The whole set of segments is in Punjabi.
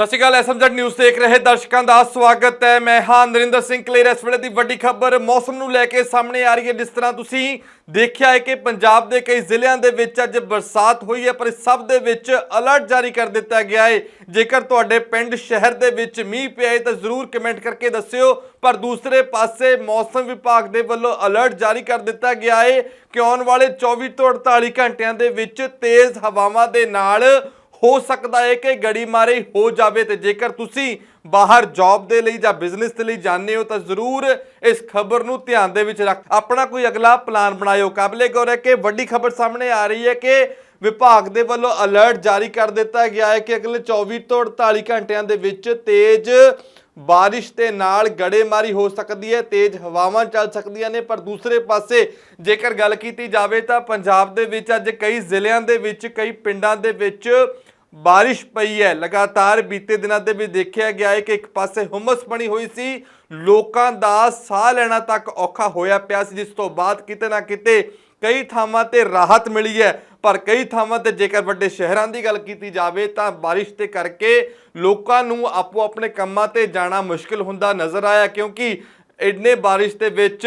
ਸਤਿ ਸ਼੍ਰੀ ਅਕਾਲ, ਐਸਐਮਜ਼ੈਡ ਨਿਊਜ਼ ਦੇਖ ਰਹੇ ਦਰਸ਼ਕਾਂ ਦਾ ਸਵਾਗਤ ਹੈ। ਮੈਂ ਹਾਂ ਨਰਿੰਦਰ ਸਿੰਘ ਕਲੇਰ। ਇਸ ਵੇਲੇ ਦੀ ਵੱਡੀ ਖਬਰ ਮੌਸਮ ਨੂੰ ਲੈ ਕੇ ਸਾਹਮਣੇ ਆ ਰਹੀ ਹੈ। ਜਿਸ ਤਰ੍ਹਾਂ ਤੁਸੀਂ ਦੇਖਿਆ ਹੈ ਕਿ ਪੰਜਾਬ ਦੇ ਕਈ ਜ਼ਿਲ੍ਹਿਆਂ ਦੇ ਵਿੱਚ ਅੱਜ ਬਰਸਾਤ ਹੋਈ ਹੈ, ਪਰ ਇਸ ਸਭ ਦੇ ਵਿੱਚ ਅਲਰਟ ਜਾਰੀ ਕਰ ਦਿੱਤਾ ਗਿਆ ਹੈ। ਜੇਕਰ ਤੁਹਾਡੇ ਪਿੰਡ, ਸ਼ਹਿਰ ਦੇ ਵਿੱਚ ਮੀਂਹ ਪਿਆ ਹੈ ਤਾਂ ਜ਼ਰੂਰ ਕਮੈਂਟ ਕਰਕੇ ਦੱਸਿਓ। ਪਰ ਦੂਸਰੇ ਪਾਸੇ ਮੌਸਮ ਵਿਭਾਗ ਦੇ ਵੱਲੋਂ ਅਲਰਟ ਜਾਰੀ ਕਰ ਦਿੱਤਾ ਗਿਆ ਹੈ ਕਿ ਆਉਣ ਵਾਲੇ 24 ਤੋਂ 48 ਘੰਟਿਆਂ ਦੇ ਵਿੱਚ ਤੇਜ਼ ਹਵਾਵਾਂ ਦੇ ਨਾਲ ਹੋ ਸਕਦਾ ਹੈ ਕਿ ਗੜੀ ਮਾਰੇ ਹੋ ਜਾਵੇ ਤੇ ਜੇਕਰ ਤੁਸੀਂ ਬਾਹਰ ਜੌਬ ਦੇ ਲਈ ਜਾਂ ਬਿਜ਼ਨਸ ਦੇ ਲਈ ਜਾਂਦੇ ਹੋ ਤਾਂ ਜ਼ਰੂਰ ਇਸ ਖਬਰ ਨੂੰ ਧਿਆਨ ਦੇ ਵਿੱਚ ਰੱਖ। ਆਪਣਾ ਕੋਈ ਅਗਲਾ ਪਲਾਨ ਬਣਾਇਓ। ਕਾਬਲੇ ਗੌਰ ਹੈ ਕਿ ਵੱਡੀ ਖਬਰ ਸਾਹਮਣੇ ਆ ਰਹੀ ਹੈ ਕਿ ਵਿਭਾਗ ਦੇ ਵੱਲੋਂ ਅਲਰਟ ਜਾਰੀ ਕਰ ਦਿੱਤਾ ਗਿਆ ਹੈ ਕਿ ਅਗਲੇ 24 ਤੋਂ 48 ਘੰਟਿਆਂ ਦੇ ਵਿੱਚ ਤੇਜ਼ ਬਾਰਿਸ਼ ਦੇ ਨਾਲ ਗੜੇਮਾਰੀ ਹੋ ਸਕਦੀ ਹੈ, ਤੇਜ਼ ਹਵਾਵਾਂ ਚੱਲ ਸਕਦੀਆਂ ਨੇ, ਪਰ ਦੂਸਰੇ ਪਾਸੇ ਜੇਕਰ ਗੱਲ ਕੀਤੀ ਜਾਵੇ ਤਾਂ ਪੰਜਾਬ ਦੇ ਵਿੱਚ ਅੱਜ ਕਈ ਜ਼ਿਲ੍ਹਿਆਂ ਦੇ ਵਿੱਚ, ਕਈ ਪਿੰਡਾਂ ਦੇ ਵਿੱਚ ਬਾਰਿਸ਼ ਪਈ ਹੈ। ਲਗਾਤਾਰ ਬੀਤੇ ਦਿਨਾਂ ਦੇ ਵੀ ਦੇਖਿਆ ਗਿਆ ਹੈ ਕਿ ਇੱਕ ਪਾਸੇ ਹੁਮਸ ਬਣੀ ਹੋਈ ਸੀ, ਲੋਕਾਂ ਦਾ ਸਾਹ ਲੈਣਾ ਤੱਕ ਔਖਾ ਹੋਇਆ ਪਿਆ ਸੀ, ਜਿਸ ਤੋਂ ਬਾਅਦ ਕਿਤੇ ਨਾ ਕਿਤੇ ਕਈ ਥਾਵਾਂ ਤੇ ਰਾਹਤ ਮਿਲੀ ਹੈ, ਪਰ ਕਈ ਥਾਵਾਂ ਤੇ ਜੇਕਰ ਵੱਡੇ ਸ਼ਹਿਰਾਂ ਦੀ ਗੱਲ ਕੀਤੀ ਜਾਵੇ ਤਾਂ ਬਾਰਿਸ਼ ਦੇ ਕਰਕੇ ਲੋਕਾਂ ਨੂੰ ਆਪੋ ਆਪਣੇ ਕੰਮਾਂ ਤੇ ਜਾਣਾ ਮੁਸ਼ਕਲ ਹੁੰਦਾ ਨਜ਼ਰ ਆਇਆ, ਕਿਉਂਕਿ ਇੰਨੇ ਬਾਰਿਸ਼ ਦੇ ਵਿੱਚ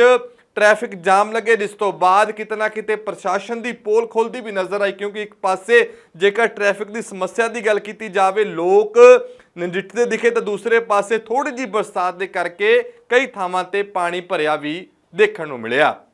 ਟ੍ਰੈਫਿਕ ਜਾਮ ਲੱਗੇ, ਜਿਸ ਤੋਂ ਬਾਅਦ ਕਿਤੇ ਨਾ ਕਿਤੇ ਪ੍ਰਸ਼ਾਸਨ ਦੀ ਪੋਲ ਖੁੱਲਦੀ ਵੀ ਨਜ਼ਰ ਆਈ, ਕਿਉਂਕਿ ਇੱਕ ਪਾਸੇ ਜੇਕਰ ਟ੍ਰੈਫਿਕ ਦੀ ਸਮੱਸਿਆ ਦੀ ਗੱਲ ਕੀਤੀ ਜਾਵੇ, ਲੋਕ ਨਜਿੱਠਦੇ ਦਿਖੇ ਤਾਂ ਦੂਸਰੇ ਪਾਸੇ ਥੋੜੀ ਜੀ ਬਰਸਾਤ ਦੇ ਕਰਕੇ ਕਈ ਥਾਵਾਂ ਤੇ ਪਾਣੀ ਭਰਿਆ ਵੀ ਦੇਖਣ ਨੂੰ ਮਿਲਿਆ।